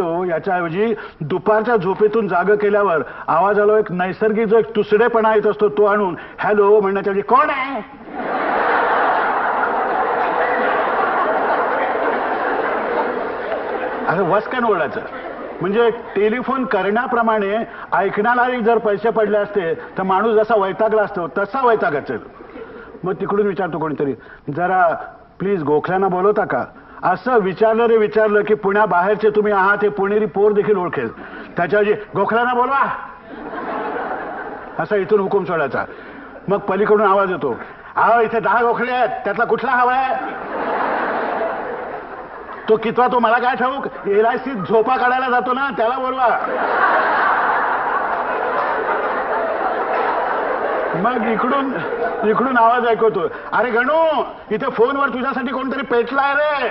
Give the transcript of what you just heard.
याच्याऐवजी दुपारच्या झोपेतून जाग केल्यावर आवाज आलो एक नैसर्गिक जो एक तुसडेपणा येत असतो तो आणून हॅलो म्हणण्याच्या कोण आहे? असं वस्कन ओरडायचं. म्हणजे टेलिफोन करण्याप्रमाणे ऐकण्यालाही जर पैसे पडले असते तर माणूस जसा वैतागला असतो तसा वैताग असेल. मग तिकडून विचारतो कोणीतरी जरा प्लीज गोखल्यांना बोलवता का? असं विचारलं रे विचारलं की पुण्याबाहेरचे तुम्ही आहात हे पुणेरी पोर देखील ओळखेल. त्याच्याऐवजी गोखऱ्यांना बोलवा. असा इथून हुकूम सोडायचा. मग पलीकडून आवाज येतो. आहो इथे दहा गोखले आहेत. त्यातला कुठला हवा आहे? तो कितवा तो मला काय ठाऊक? एल आय सी झोपा काढायला जातो ना त्याला बोलवा. मग इकडून इकडून आवाज ऐकवतो. अरे गणू इथे फोनवर तुझ्यासाठी कोणतरी पेटलाय रे.